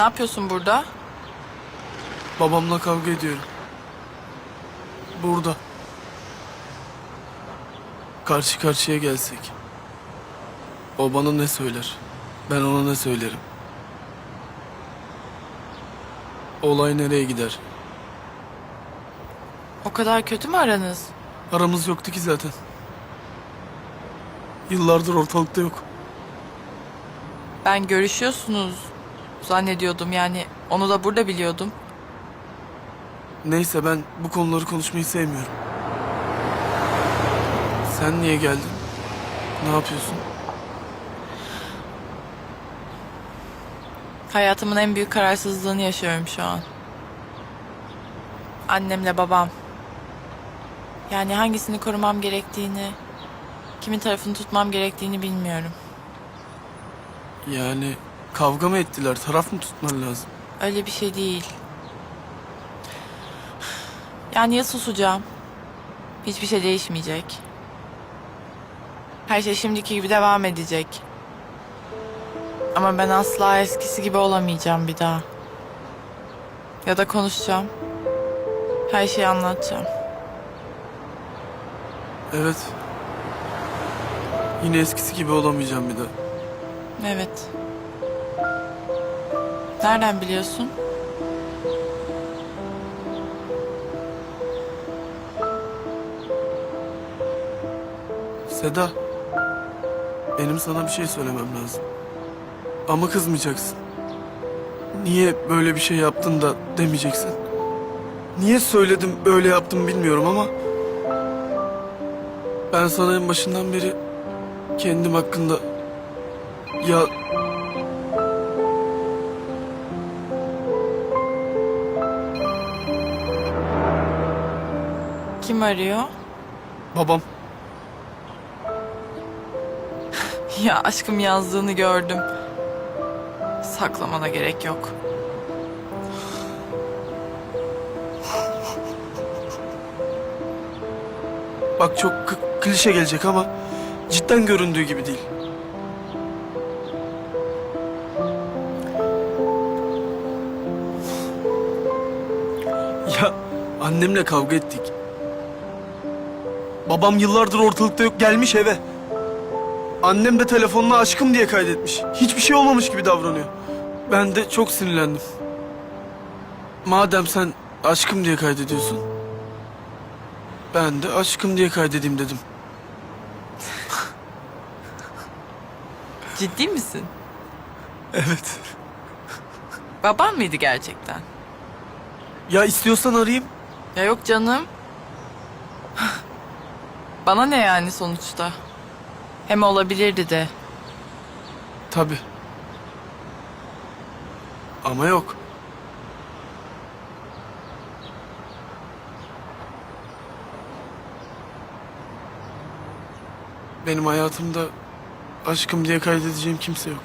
Ne yapıyorsun burada? Babamla kavga ediyorum. Burada. Karşı karşıya gelsek. O bana ne söyler? Ben ona ne söylerim? Olay nereye gider? O kadar kötü mü aranız? Aramız yoktu ki zaten. Yıllardır ortalıkta yok. Ben görüşüyorsunuz zannediyordum yani onu da burada biliyordum. Neyse ben bu konuları konuşmayı sevmiyorum. Sen niye geldin? Ne yapıyorsun? Hayatımın en büyük kararsızlığını yaşıyorum şu an. Annemle babam. Yani hangisini korumam gerektiğini, kimin tarafını tutmam gerektiğini bilmiyorum. Yani kavga mı ettiler? Taraf mı tutman lazım? Öyle bir şey değil. Yani ya susacağım. Hiçbir şey değişmeyecek. Her şey şimdiki gibi devam edecek. Ama ben asla eskisi gibi olamayacağım bir daha. Ya da konuşacağım. Her şeyi anlatacağım. Evet. Yine eskisi gibi olamayacağım bir daha. Evet. Nereden biliyorsun? Seda. Benim sana bir şey söylemem lazım. Ama kızmayacaksın. Niye böyle bir şey yaptın da demeyeceksin. Niye söyledim böyle yaptım bilmiyorum ama... Ben sana en başından beri kendim hakkında... Ya Kim arıyor? babam Ya aşkım yazdığını gördüm. Saklamana gerek yok. bak çok klişe gelecek ama cidden göründüğü gibi değil. Ya annemle kavga ettik. Babam yıllardır ortalıkta yok gelmiş eve. Annem de telefonuna aşkım diye kaydetmiş. Hiçbir şey olmamış gibi davranıyor. Ben de çok sinirlendim. Madem sen aşkım diye kaydediyorsun. Ben de aşkım diye kaydedeyim dedim. Ciddi misin? Evet. Baban mıydı gerçekten? Ya istiyorsan arayayım. Ya yok canım. Bana ne yani sonuçta? Hem olabilirdi de. Tabii. Ama yok. Benim hayatımda aşkım diye kaydedeceğim kimse yok.